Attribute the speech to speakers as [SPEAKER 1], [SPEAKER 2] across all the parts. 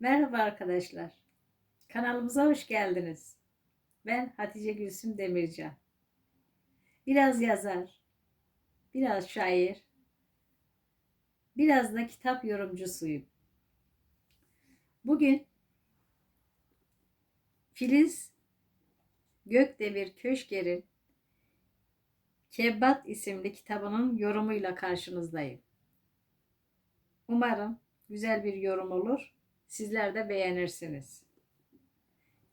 [SPEAKER 1] Merhaba arkadaşlar. Kanalımıza hoş geldiniz. Ben Hatice Gülsüm Demircan. Biraz yazar, biraz şair, biraz da kitap yorumcusuyum. Bugün Filiz Gökdemir Köşker'in Kebat isimli kitabının yorumuyla karşınızdayım. Umarım güzel bir yorum olur. Sizler de beğenirsiniz.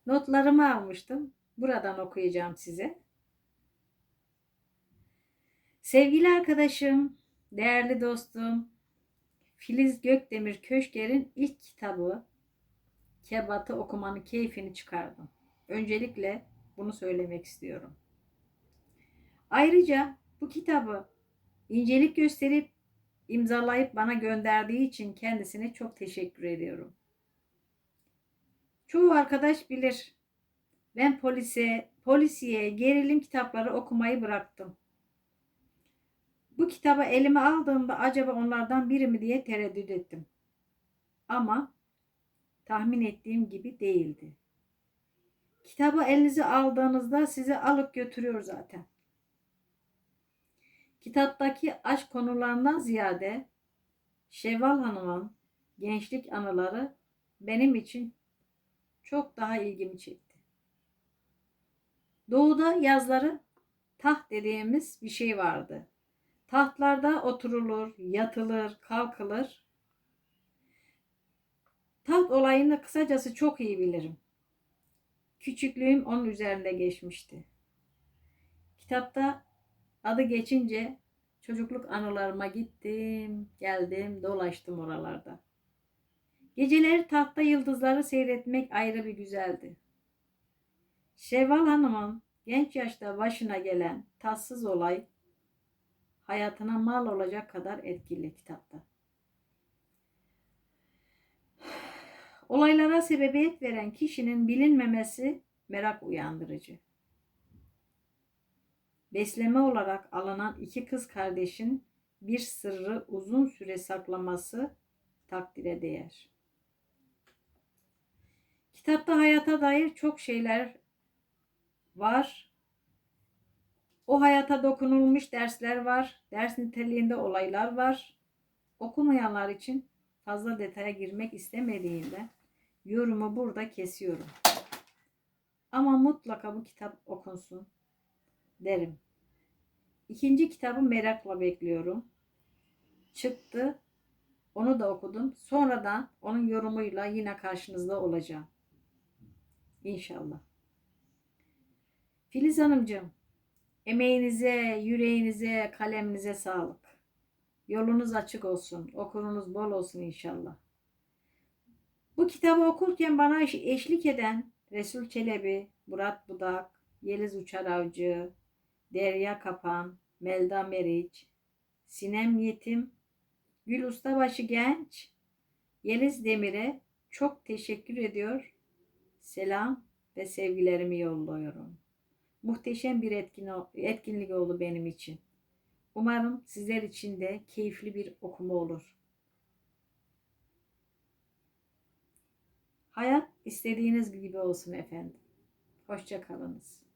[SPEAKER 1] Notlarımı almıştım. Buradan okuyacağım size. Sevgili arkadaşım, değerli dostum, Filiz Gökdemir Köşker'in ilk kitabı Kebat'ı okumanın keyfini çıkardım. Öncelikle bunu söylemek istiyorum. Ayrıca bu kitabı incelik gösterip imzalayıp bana gönderdiği için kendisine çok teşekkür ediyorum. Çoğu arkadaş bilir. Ben polise, polisiye, gerilim kitapları okumayı bıraktım. Bu kitabı elime aldığımda acaba onlardan biri mi diye tereddüt ettim. Ama tahmin ettiğim gibi değildi. Kitabı elinize aldığınızda sizi alıp götürüyor zaten. Kitaptaki aşk konularından ziyade Şevval Hanım'ın gençlik anıları benim için çok daha ilgimi çekti. Doğuda yazları taht dediğimiz bir şey vardı. Tahtlarda oturulur, yatılır, kalkılır. Taht olayını kısacası çok iyi bilirim. Küçüklüğüm onun üzerinde geçmişti. Kitapta adı geçince çocukluk anılarıma gittim, geldim, dolaştım oralarda. Geceleri tahta yıldızları seyretmek ayrı bir güzeldi. Şevval Hanım'ın genç yaşta başına gelen tatsız olay hayatına mal olacak kadar etkili kitapta. Olaylara sebebiyet veren kişinin bilinmemesi merak uyandırıcı. Besleme olarak alınan iki kız kardeşin bir sırrı uzun süre saklaması takdire değer. Kitapta hayata dair çok şeyler var. O hayata dokunulmuş dersler var. Ders niteliğinde olaylar var. Okumayanlar için fazla detaya girmek istemediğimde yorumu burada kesiyorum. Ama mutlaka bu kitap okunsun derim. İkinci kitabı merakla bekliyorum. Çıktı. Onu da okudum. Sonradan onun yorumuyla yine karşınızda olacağım. İnşallah. Filiz Hanımcığım, emeğinize, yüreğinize, kaleminize sağlık. Yolunuz açık olsun, okurunuz bol olsun inşallah. Bu kitabı okurken bana eşlik eden Resul Çelebi, Murat Budak, Yeliz Uçar Avcı, Derya Kapan, Melda Meriç, Sinem Yetim, Gül Ustabaşı Genç, Yeliz Demir'e çok teşekkür ediyor. Selam ve sevgilerimi yolluyorum. Muhteşem bir etkin, etkinlik oldu benim için. Umarım sizler için de keyifli bir okuma olur. Hayat istediğiniz gibi olsun efendim. Hoşça kalınız.